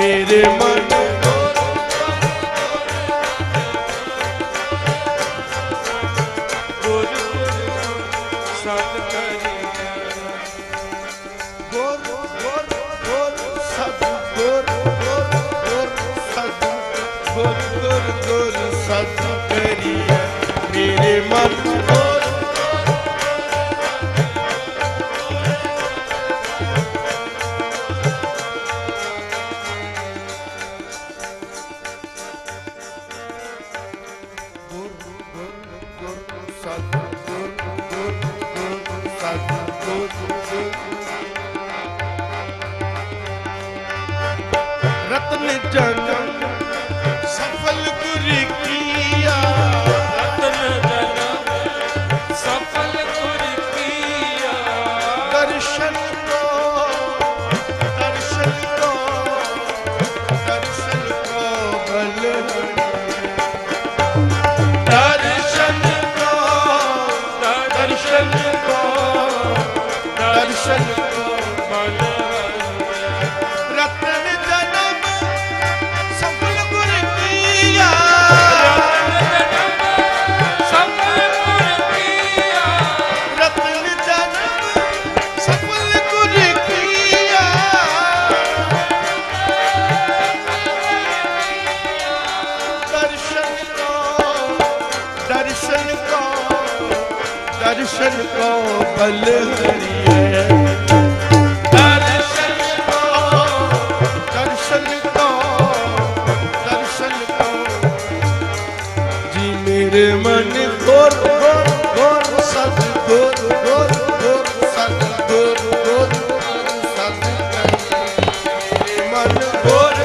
ਮੇਰੇ ਮਨ ਗੁਰ ਰਤਨ ਜਨਮ ਕਲ ਹਰੀਏ ਦਰਸ਼ਨ ਕੋ ਦਰਸ਼ਨ ਕੋ ਦਰਸ਼ਨ ਕੋ ਜੀ ਮੇਰੇ ਮਨ ਗੋਰ ਗੋਰ ਗੋਰ ਸਤ ਗੋਰ ਗੋਰ ਗੋਰ ਸਤ ਗੋਰ ਗੋਰ ਸਤ ਕਰੇ ਮਨ ਗੋਰ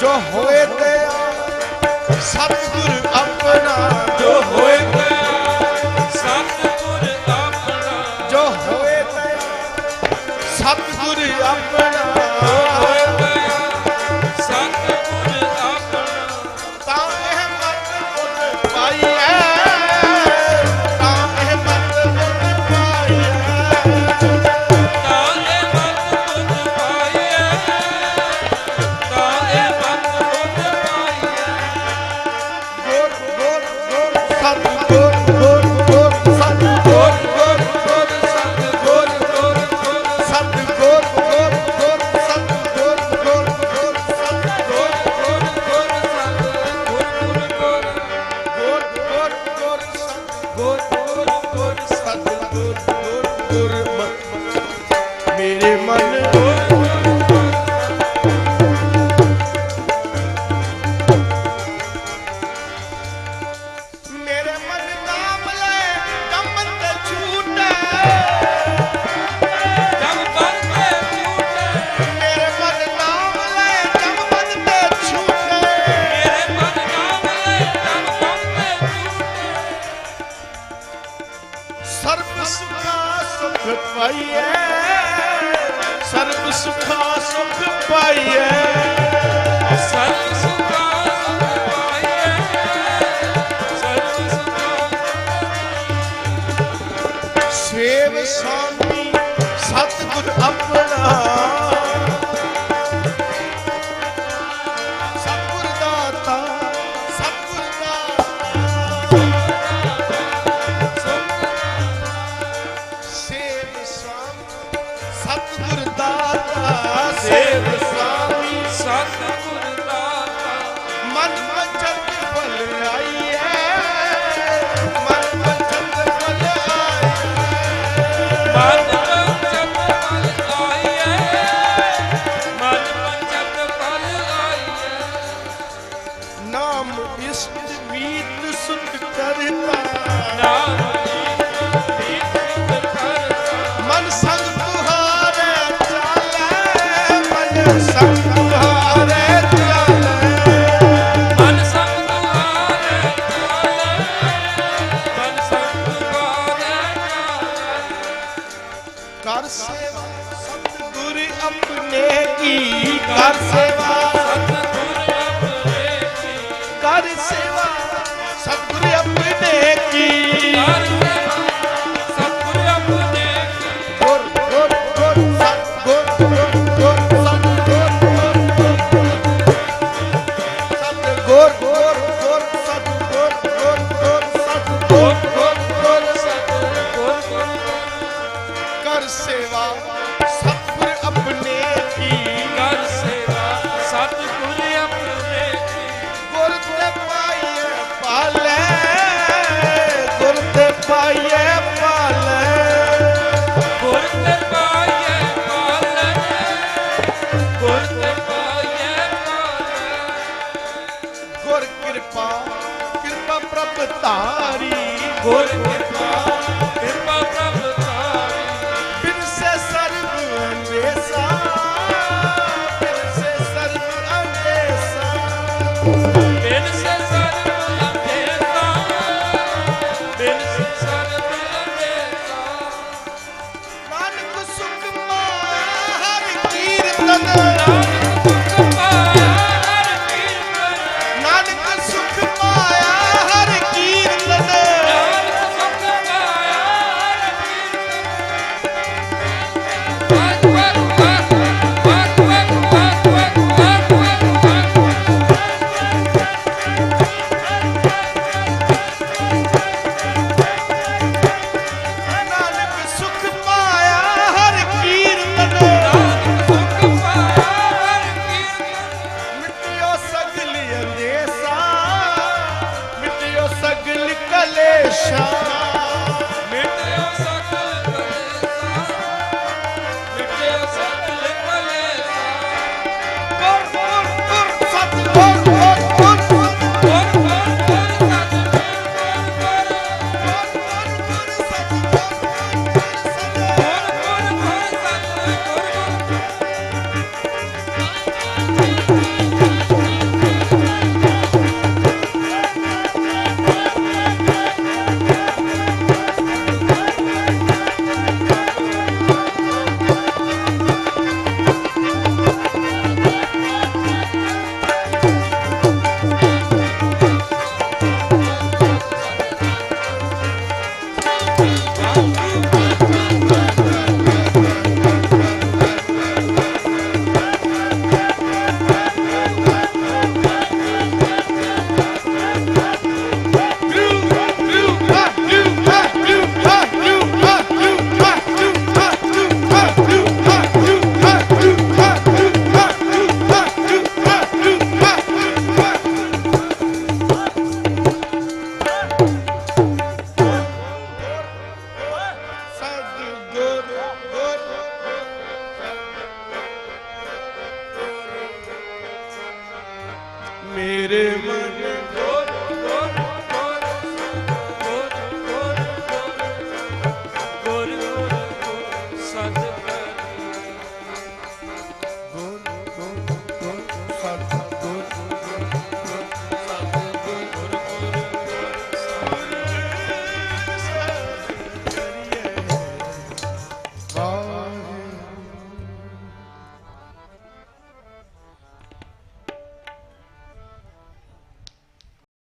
ਜੋ ਹੋਏ मेरे मन ਸੇਵ ਸਾਮੀ ਸਤਿਗੁਰ ਆਪਣਾ। ਸਤਿਗੁਰ ਦਾਤਾ ਸਤਿਗੁਰ ਦਾਤਾ। ਸੇਵ ਸਾਮੀ ਸਤਿਗੁਰ ਗੁਰ ਕਿਰਪਾ ਕਿਰਪਾ ਪ੍ਰਭ ਤਾਰੀ। ਬਿਨ ਸੇ ਸਰਬ ਅੰਦੇਸਾ ਬਿਨ ਸੇ ਸਰਬ ਅੰਦੇਸਾ ਬਿਨ ਸੇ ਸਰਬ ਅੰਦੇਸਾ ਬਿਨ ਸੇ ਸਰਬ ਅੰਦੇਸਾ ਨਾਨਕ ਸੁਖ ਮਾ ਹਰ ਕੀਰਤਨ Krishna Yeah.